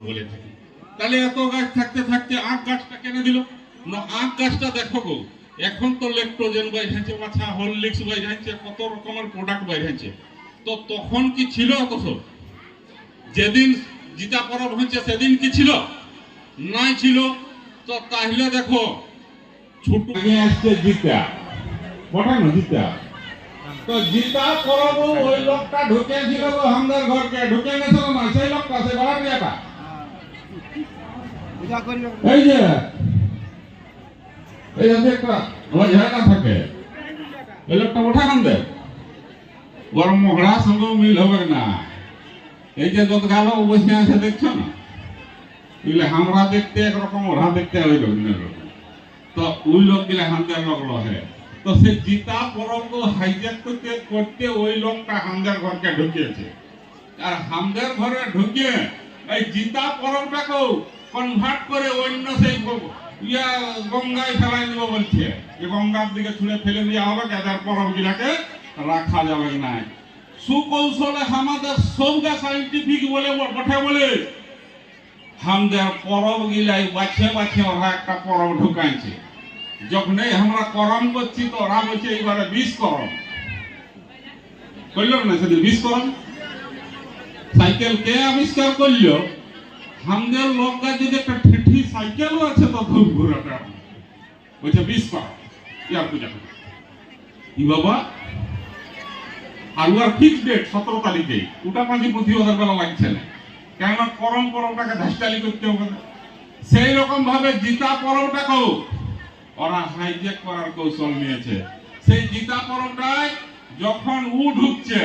বলে থাকি। তাহলে এত গাছ থাকতে থাকতে আখ গাছটা কেন দিল? না, আখ গাছটা দেখো গো, এখন তো লেকটোজেন বাইরেছে বাছা হরলিক্স বাইরেছে, কত রকমের প্রোডাক্ট বাইরেছে। তো তখন কি ছিল অত যেদিন জিতা পরব হচ্ছে সেদিন কি ছিল? নাই ছিল। তো তাহলে দেখো, ছোট আসছে জিতা। পঠানো জিতা। তো জিতা করব ওই লোকটা ঢুকেছিল আমাদের ঘরকে। ঢুকে গেছিল না সেই লোকটা সেই ভাড়াটিয়াটা এই যে এই যে একটা ওই ঝাড়া থাকে। ওই লোকটা ওঠা কান ওর মহড়া সঙ্গে মিল হবে না। এই যে যত গালো বসে আছে, দেখছ না? এগুলো আমরা দেখতে একরকম, ওরা দেখতে ওই রকম তো ওই লোক গেলে হামদের লোক লহে। তো সেই জিতা পরব হাইজ্যাক করতে করতে ওই লোকটা হামদের ঘরকে ঢুকিয়েছে। আর হামদের ঘরে ঢুকিয়ে এই জিতা পরবটাকেও কনভার্ট করে অন্য সেই ইয়া গঙ্গায় ফেলাই দিব বলছে। যে গঙ্গার দিকে ছুঁড়ে ফেলে দেওয়া হবে যাদের পরব গিলাকে রাখা যাবে না। সুকৌশলে আমাদের সবগা সাইন্টিফিক বলে বটে বলে। আমাদের পরব গিলাই বাছে বাছে ওরা একটা পরব ঢুকাইছে। যখনই আমরা করম করছি তো ওরা বলছে এইবারে বিষ করম করল না সেদিন বিষ করম সাইকেল কে আবিষ্কার করল? আমাদের লোকরা যদি একটা ঠিঠি সাইকেলও আছে তো ধূপ ঘুরাটা বলছে বিষ করম ইয়ার পূজা ই বাবা? আর উয়ার ফিক্স ডেট সতেরো তারিখে। ওটা পাঁচি পুঁথি ওদের বেলা লাগছে না। কেননা করম পরবটাকে ধাস্তালি করতে হবে না। সেই রকম ভাবে জিতা পরবটাকেও ওরা হাইজ্যাক করার কৌশল নিয়েছে। সেই জিতা পরবটায় যখন উ ঢুকছে,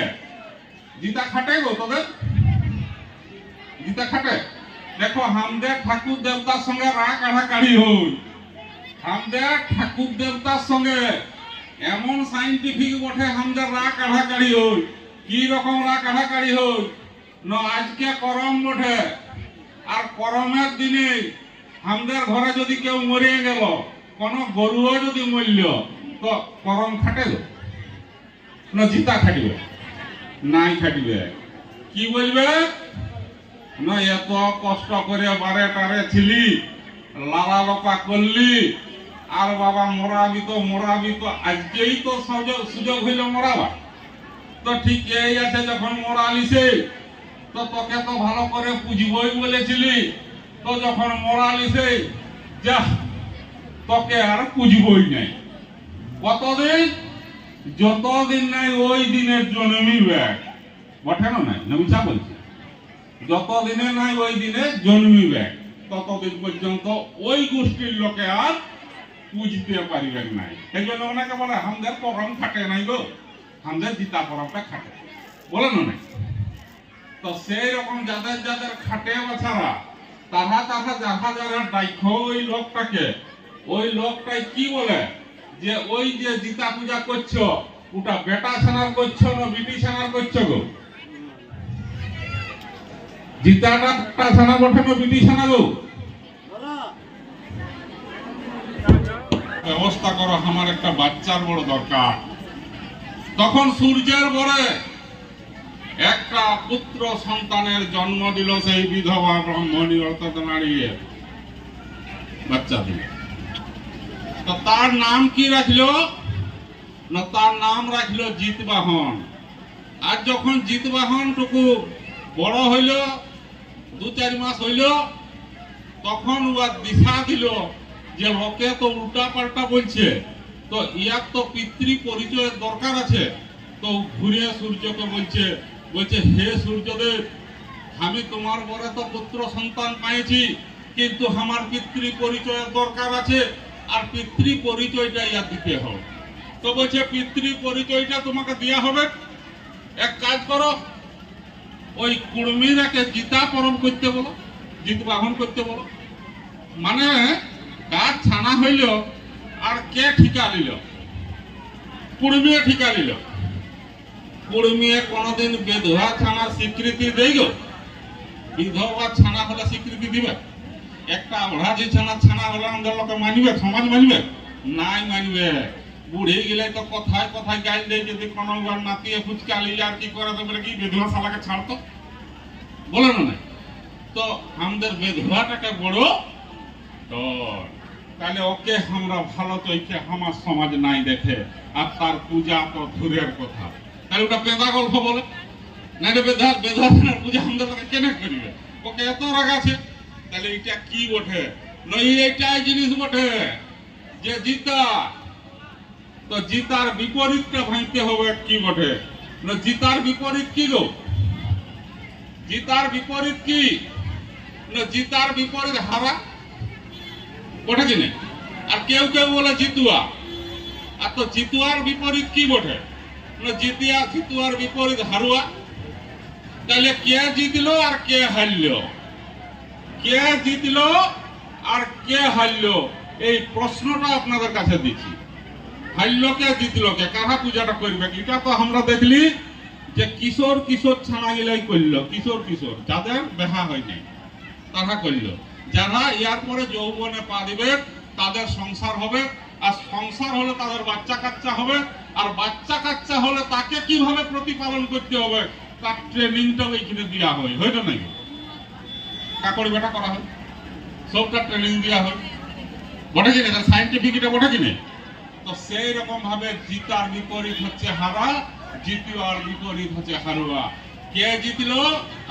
জিতা খাটে গো তোদের? জিতা খাটে? দেখো, হামদের ঠাকুর দেবতার সঙ্গে রা কাঢ়ি হই। হামদের ঠাকুর দেবতার সঙ্গে এমন সাইন্টিফিক বটে, হামদের রা কাঢ়ি হই। কি রকম রা কাঢ়ি হই? ন, আজকে করম বটে। আর করমের দিনে আমাদের ঘরে যদি কেউ মরিয়ে গেল, কোন গরুও যদি মরল, তো করম খাটেল। না জিতা খাটিবে, নাই খাটিবে। কি বলবে? না এত কষ্ট করে বারে টারে ছিলি, লালা লোপা করলি। আর বাবা মরাবি তো মরাবি তো, আজকেই তো সুযোগ হইল মরাবা তো ঠিক এই আছে যখন মরালিছে তো তোকে তো ভালো করে পুজবই বলেছিলি। তো যখন মরালিছে যা, তোকে আর পুজবই নাই। কতদিন? যতদিন নাই ওই দিনের জন্মিবে বটে না নাই? নবিচা বলছে। যতদিনে নাই ওই দিনে জন্মিবে, ততদিন পর্যন্ত ওই গোষ্ঠীর লোকে আর পুজতে পারিবেন নাই। সেই জন্য ওনাকে বলে আমাদের পরম খাটে নাই গো। আমাদের জিতা পরমটা খাটে। বলেন নাই তো সেই রকম যাদের যাদের খাটে বাছারা তাহা তাহা যাহা যারা ডাইখ ওই লোকটাকে, ওই লোকটাই কি বলে? যে ওই যে জিতা পূজা করছ, ওটা বেটা ছানার করছ না বিটি ছানার করছ গো? জিতাটা বেটা ছানা বটে না বিটি ছানা গো ব্যবস্থা করো, আমার একটা বাচ্চার বড় দরকার। তখন সূর্যের বরে একটা পুত্র সন্তানের জন্ম দিল সেই বিধবা ব্রাহ্মণী, অর্থাৎ নারীয়ে। বাচ্চা দিল। তো তার নাম কি রাখল? না, তার নাম রাখল জিতবাহন। আর যখন জিতবাহন টুকু বড় হইল দু চার মাস হইল, তখন উহার দিশা দিল যে লোকে তো উল্টা পাল্টা বলছে। তো ইয়ার তো পিতৃ পরিচয়ের দরকার আছে। তো ঘুরে সূর্যকে বলছে বলছে, হে সূর্যদেব, আমি তোমার বরে তো পুত্র সন্তান পাইছি, কিন্তু আমার পিতৃ পরিচয়ের দরকার আছে, আর পিতৃ পরিচয়টা ইয়ার দিতে হবে। তো বলছে, পিতৃ পরিচয়টা তোমাকে দেওয়া হবে। এক কাজ করো ওই কুর্মীরাকে গীতা পরম করতে বলো, জিত বাহন করতে বলো। মানে কাজ ছানা হইল আর কে ঠিকা নিল? কুর্মী ঠিকা নিল। কুর্মিয়ে কোনদিন বিধবা ছানা স্বীকৃতি দেই বিধবা ছানা হলে স্বীকৃতি দিবে। একটা অঢ়াজি ছানা ছানা হলে আমাদের লোকে মানবে, সমাজ মানবে? নাই মানবে। বুড়ে গেলে তো কথায় কথায় গাইল দেয়, যদি কোনো নাতিয়ে ফুচকা লিলে আর কি করে তো কি বিধবা শালাকে ছাড়তো? বলে না নাই। তো আমাদের বেধুয়াটাকে বড় ডর তাহলে ওকে আমরা ভালো চৈকে আমার সমাজ নাই দেখে, আর তার পূজা তো দূরের কথা। তাহলে ওটা পেদা গল্প বলে। না রে বেধা বেধা পূজা আমাদের লোকে কেন করিবে? ওকে এত রাগ আছে। তাহলে এটা কি বটে? নই এইটাই জিনিস বটে। যে জিতা তো জিতার বিপরীতটা ভাঙতে হবে কি বটে? জিতার বিপরীত কি গো? জিতার বিপরীত কি? জিতার বিপরীত হারা? ওটা কি আর কেউ কেউ বলে জিতুয়া। আর তো জিতুয়ার বিপরীত কি বটে? জিতিয়া, জিতুয়ার বিপরীত হারুয়া। তাহলে কে জিতলো আর কে হারলো? কে জিতলো আর কে হারলো? এই প্রশ্নটা আপনাদের কাছে দিচ্ছি। হারলো কে জিতলো কে কারা পূজাটা করবে? এটা তো আমরা দেখলি যে কিশোর কিশোর ছানা গিলাই করল কিশোর কিশোর, যাদের দেখা হয় নাই তারা করল যারা ইয়ার পরে যৌবনে পা দিবে, তাদের সংসার হবে, আর সংসার হলে তাদের বাচ্চা কাচ্চা হবে, আর বাচ্চা কাচ্চা হলে তাকে কীভাবে প্রতিপালন করতে হবে, তার ট্রেনিংটাও এইখানে দেওয়া হয় হয়তো নাই? কাকড়ি বেটা করা হয়, সবটা ট্রেনিং দেওয়া হয়। বটে কিনে? সাইন্টিফিক এটা বটে কিনে? তো সেই রকম ভাবে জিতার বিপরীত হচ্ছে হারা জিতিওয়ার বিপরীত হচ্ছে হারুয়া। কে জিতলো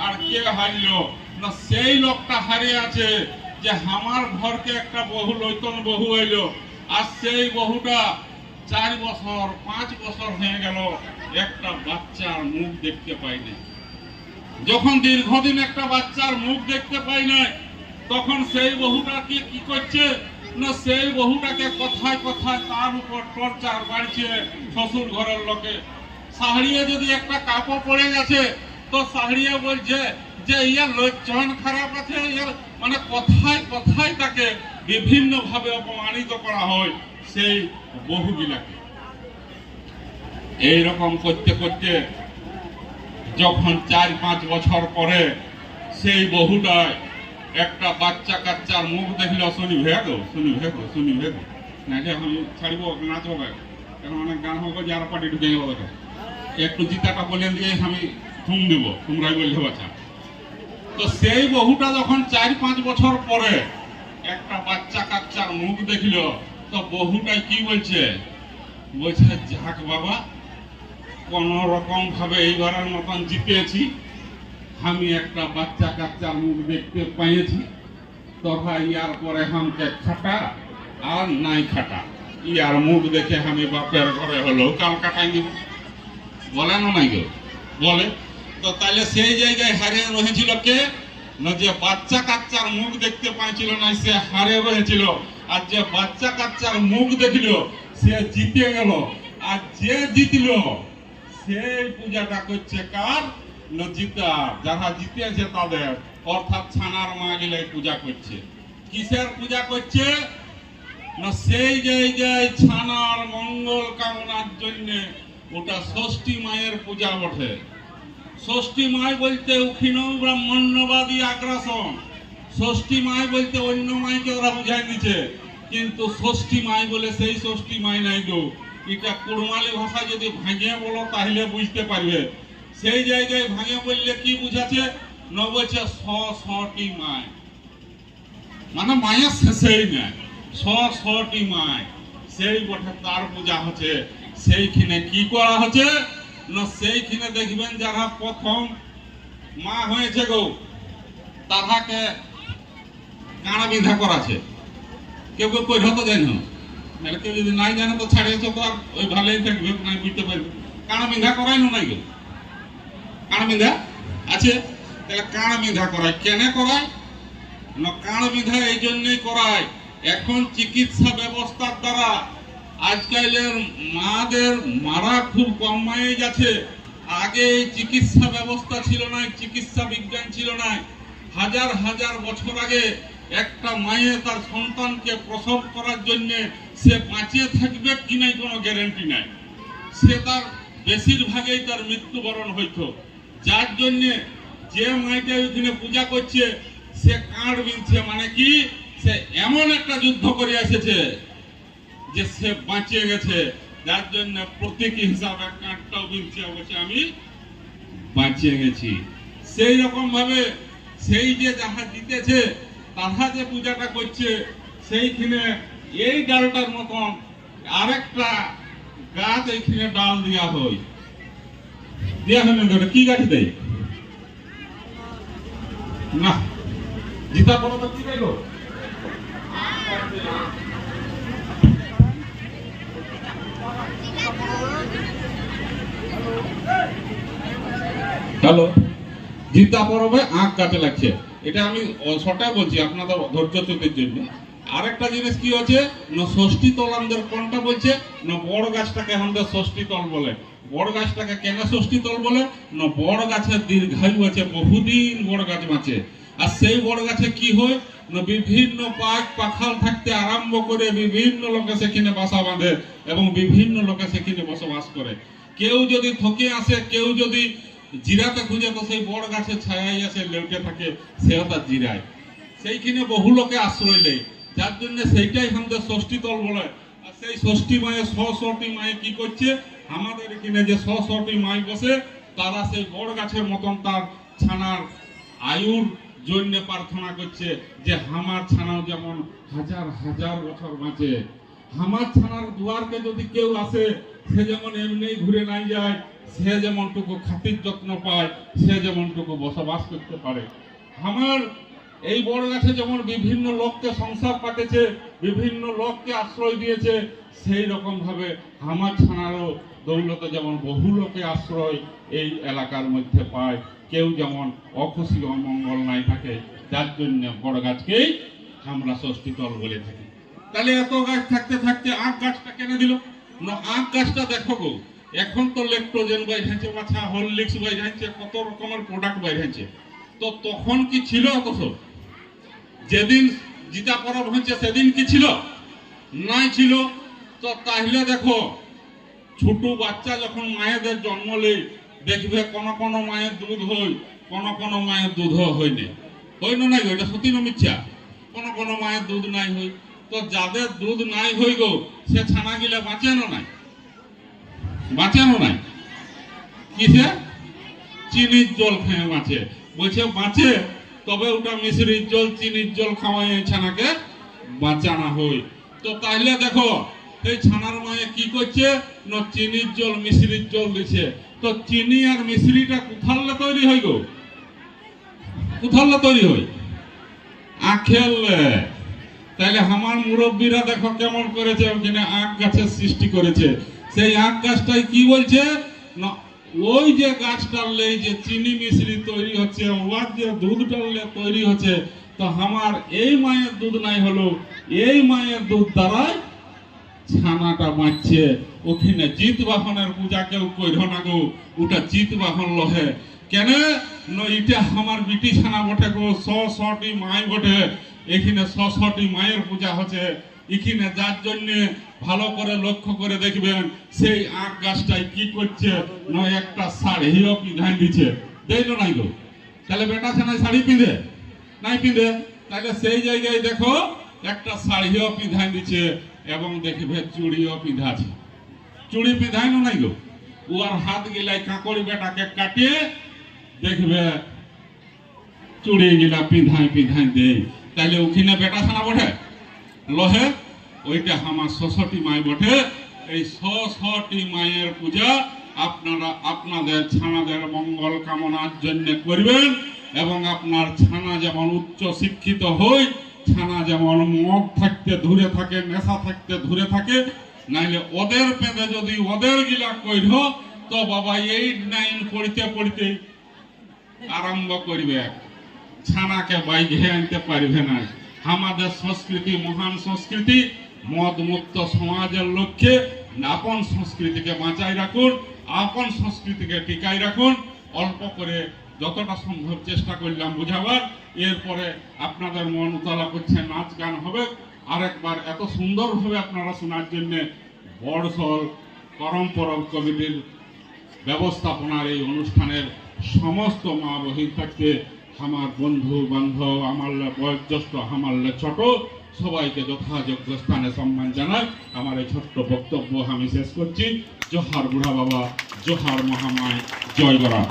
আর কে হারলো? না, সেই লোকটা হারিয়ে আছে যে আমার ঘরকে একটা বহু লৈতন বহু এলো। আর সেই বহুটা চার বছর, পাঁচ বছর হয়ে গেল, একটা বাচ্চার মুখ দেখতে পাইনি যখন দীর্ঘদিন একটা বাচ্চার মুখ দেখতে পাই নাই, তখন সেই বহুটাকে কি করছে? না সেই বহুটাকে কথায় কথায় তার উপর টর্চার বাড়ছে শ্বশুর ঘরের লোকে। সাহড়িয়ে যদি একটা কাপড় পড়ে গেছে, তো সাহড়িয়ে বলছে যে ইয়ার লোকজন খারাপ আছে ইয়ার মানে কথায় কথায় তাকে বিভিন্ন ভাবে অপমানিত করা হয় সেই বহুগুলাকে এইরকম করতে করতে যখন চার পাঁচ বছর পরে সেই বহুটায় একটা বাচ্চা কাচ্চার মুখ দেখলে শুনি ভেগো শুনি ভেগো শুনি ভেগো। না, যে আমি ছাড়িব নাচব এখন অনেক গান হোক যে আর পার্টি ঢুকে যাব একটু জিতাটা বলে দিয়ে আমি থুম দিব তোমরাই বললে বাচ্চা তো সেই বহুটা যখন চার পাঁচ বছর পরে একটা বাচ্চা কাচ্চার মুখ দেখল, তো বহুটাই কি বলছে? বলছে, যাক বাবা, কোন রকম ভাবে এইবারের মতন জিতেছি। আমি একটা বাচ্চা কাচ্চার মুখ দেখতে পাইছি তথা ইয়ার পরে হামকে খাটা আর নাই খাটা। ইয়ার মুখ দেখে আমি বাপের ঘরে হলো, কাল কাটাই দিব। বলে না নাই গো? বলে? তো তাহলে সেই জায়গায় হারিয়ে রয়েছিল কে? না যে বাচ্চা কাচ্চার মুখ দেখতে পাইছিল না সে হারে রয়েছিল। আর যে বাচ্চা কাচ্চার মুখ দেখল, সে জিতে গেল। আর যে জিতল, সেই পূজাটা করছে কার? না জিতা যারা জিতেছে তাদের, অর্থাৎ ছানার মা গেলে পূজা করছে। কিসের পূজা করছে? না সেই জায়গায় ছানার মঙ্গল কামনার জন্য ওটা ষষ্ঠী মায়ের পূজা বটে। ষষ্ঠী মায় বলতে উখিন ব্রাহ্মণ্যবাদী আগ্রাসন। ষষ্ঠী মায় বলতে অন্য মাইকে ওরা বুঝাই দিচ্ছে কিন্তু ষষ্ঠী মাই বলে সেই ষষ্ঠী মাই নাই গো। এটা কুড়মালি ভাষা যদি ভাঙিয়ে বলো, তাহলে বুঝতে পারবে। সেই জায়গায় ভাঙে বললে কি বুঝাচ্ছে? ন বলছে স সটি মায়। মানে মায়ের শেষেই নাই স সটি মায়। সেই বটে তার পূজা হচ্ছে। সেইখানে কি করা হচ্ছে? না, সেইখানে দেখবেন যারা প্রথম মা হয়েছে গো, তাহাকে কাঁড়া বিধা করাছে কেউ কেউ কই হতো জানি। কেউ যদি নাই জানে, তো ছাড়িয়েছে তো আর ওই ভালোই থাকবে, নাই বুঝতে পারবে। কাঁড়া বিধা করাই নাই গো। কাঁড়া বিধা আছে? তাহলে কাঁড়া বিধা করায়। কেন করায়? না কাঁড় বিধা এই জন্যই করায়। এখন চিকিৎসা ব্যবস্থার দ্বারা আজকালের মাদের মারা খুব কম মায়ে গেছে। আগে এই চিকিৎসা ব্যবস্থা ছিল না চিকিৎসা বিজ্ঞান ছিল না। হাজার হাজার বছর আগে একটা মায়ে তার সন্তানকে প্রসব করার জন্য সে বাঁচিয়ে থাকবে কি নাই কোনো গ্যারেন্টি নাই। সে তার বেশিরভাগই তার মৃত্যুবরণ হইতো। যার জন্য যে মাইটা ওইখানে পূজা করছে, সে কাঁড় বিনছে মানে কি? সে এমন একটা যুদ্ধ করে এসেছে যে সে বাঁচিয়ে গেছে। যার জন্য প্রতীক হিসাবে কাঁটটাও বিনছে, অবশ্যই আমি বাঁচিয়ে গেছি। সেই রকম ভাবে সেই যে যাহা জিতেছে, তাহা যে পূজাটা করছে, সেইখানে এই ডালটার মতন আরেকটা গাছ এইখানে ডাল দেওয়া হয়। হয় হ্যালো, জিতা পরবে, আঁক গাছে লাগছে। এটা আমি সটাই বলছি, আপনাদের ধৈর্য চোখের জন্য। আরেকটা জিনিস কি হচ্ছে, না ষষ্ঠী তল আমাদের কোনটা বলছে, না বড় গাছটাকে আমাদের ষষ্ঠী তল বলে। বড় গাছটাকে কেন ষষ্ঠী তল বলে? না, বড় গাছের দীর্ঘায়ু আছে, বহুদিন বড় গাছ বাঁচে। আর সেই বড় গাছে কি হয়? না, বিভিন্ন পাক পাখাল থাকতে আরম্ভ করে বিভিন্ন লোকে সেখানে বাসা বাঁধে এবং বিভিন্ন লোকে সেখানে বসবাস করে। কেউ যদি থকে আসে, কেউ যদি জিরাতে খুঁজে, তো সেই বড় গাছের ছায়াই আসে লেউটে থাকে, সেও তার জিরায়। সেইখানে বহু লোকে আশ্রয় নেই যার জন্য সেইটাই আমাদের ষষ্ঠী তল বলে। আর সেই ষষ্ঠী মায়ে ছটি মায়ে কি করছে? আমাদের এখানে যে ছ ছটি মাই বসে তারা সেই বড় গাছের মতন তার ছানার আয়ুর জন্য প্রার্থনা করছে যে হামার ছানাও যেমন হাজার হাজার বছর বাঁচে। হামার ছানার দুয়ারকে যদি কেউ আসে, সে যেমন এমনি ঘুরে নাই যায়, সে যেমনটুকু খাতির যত্ন পায়, সে যেমনটুকু বসবাস করতে পারে। আমার এই বড় গাছে যেমন বিভিন্ন লোককে সংসার পাতেছে, বিভিন্ন লোককে আশ্রয় দিয়েছে, সেই রকম ভাবে আমার ছানারও দৌলতে যেমন বহু লোকে আশ্রয় এই এলাকার মধ্যে পায়, কেউ যেমন অখুশি অমঙ্গল নাই থাকে, যার জন্য বড় গাছকেই আমরা ষষ্ঠী তল বলে থাকি। তাহলে এত গাছ থাকতে থাকতে আখ গাছটা কেনে দিল? না, আখ গাছটা দেখো গো, এখন তো লেকটোজেন বাইরেছে, মাছা, হরলিক্স বাইরেছে, কত রকমের প্রোডাক্ট বাইরেছে। তো তখন কি ছিল অত যেদিন জিতা পরব হয়েছে, সেদিন কি ছিল? নাই ছিল। তো তাহলে দেখো ছোট বাচ্চা যখন মায়েদের জন্ম নেই, দেখবে কোন কোন মায়ের দুধ হই কোন কোন মায়ের দুধ হয় না। হয় না নাই এটা সত্যি না মিথ্যা? কোন কোন মায়ের দুধ নাই হই তো যাদের দুধ নাই হই গো, সে ছানা গিলে বাঁচে না নাই? বাঁচে না নাই? কিসে? চিনির জল খেয়ে বাঁচে। বলছে, বাঁচে, তবে ওটা মিশ্রির জল, চিনির জল খাওয়াই ছানাকে বাঁচানো হয়। তো তাহলে দেখো এই ছানার মায়ে কি করছে? না চিনির জল মিশ্রির জল দিছে। তো চিনি আর মিশ্রিটা কোথালে তৈরি হয় গো। কোথালে তৈরি হয়। আখেলে তাহলে আমার মুরব্বীরা দেখো কেমন করেছে, ওখানে আখ গাছের সৃষ্টি করেছে। সেই আখ গাছটাই কি বলছে? না, ওই যে গাছ টানলে যে চিনি মিশ্রি তৈরি হচ্ছে ওর যে দুধ টানলে তৈরি হচ্ছে, তো আমার এই মায়ের দুধ নাই হলো, এই মায়ের দুধ দ্বারাই ছানাটা বাঁচছে ওখানে জিত বাহনের পূজা কেউ কইর না গো, ওটা জিত বাহন লহে। কেন? এটা আমার বিটি ছানা বটে গো শ শটি মাই বটে। এখানে শ শটি মায়ের পূজা হচ্ছে। এখানে যার জন্য ভালো করে লক্ষ্য করে দেখবেন, সেই আখ গাছটাই কি করছে, না একটা শাড়িও পিঁধাই দিচ্ছে। দেই না নাই গো? তাহলে বেটা ছানায় শাড়ি পিঁধে, নাই পিঁধে? তাহলে সেই জায়গায় দেখো একটা শাড়িও পিঁধাই দিচ্ছে এবং দেখবে চুড়িও পিঁধাছে। চুড়ি পিঁধাই না নাই গো। ওর হাত গিলাই কাকড়ি বেটাকে কাটিয়ে দেখবে চুড়ি গিলা পিঁধাই পিঁধাই দেই। তাইলে ওখানে বেটা ছানা বটে? লহে, ওইটা আমার সশটি মাই বটে। এই সশটি মায়ের পূজা আপনারা আপনাদের ছানাদের মঙ্গল কামনার জন্য করবেন এবং আপনার ছানা যেমন উচ্চ শিক্ষিত হয় ছানা যেমন মদ থাকতে দূরে থাকে, নেশা থাকতে দূরে থাকে, নাইলে ওদের পেঁদে যদি ওদের গিলা কইর, তো বাবা এইট নাইন পড়িতে পড়িতে আরম্ভ করবে। ছানাকে বাইরে আনতে পারবে না। আমাদের সংস্কৃতি মহান সংস্কৃতি মদ মুক্ত সমাজের লক্ষ্যে আপন সংস্কৃতিকে বাঁচাই রাখুন, আপন সংস্কৃতিকে টিকাই রাখুন, অল্প করে যতটা সম্ভব চেষ্টা করলাম বুঝাবার, এরপরে আপনাদের মন উতলা করছে নাচ গান হবে। আরেকবার এত সুন্দরভাবে আপনারা শোনার জন্য বড়সল করম পরব কমিটির ব্যবস্থাপনার এই অনুষ্ঠানের সমস্ত মা বহিন থাকতে, আমার বন্ধু, বান্ধব, আমার বয়োজ্যেষ্ঠ, আমার ছোট সবাইকে যথাযোগ্য স্থানে সম্মান জানাই। আমার এই ছোট্ট বক্তব্য আমি শেষ করছি। জোহার বুড়া বাবা, জোহার মহামায়, জয় গরা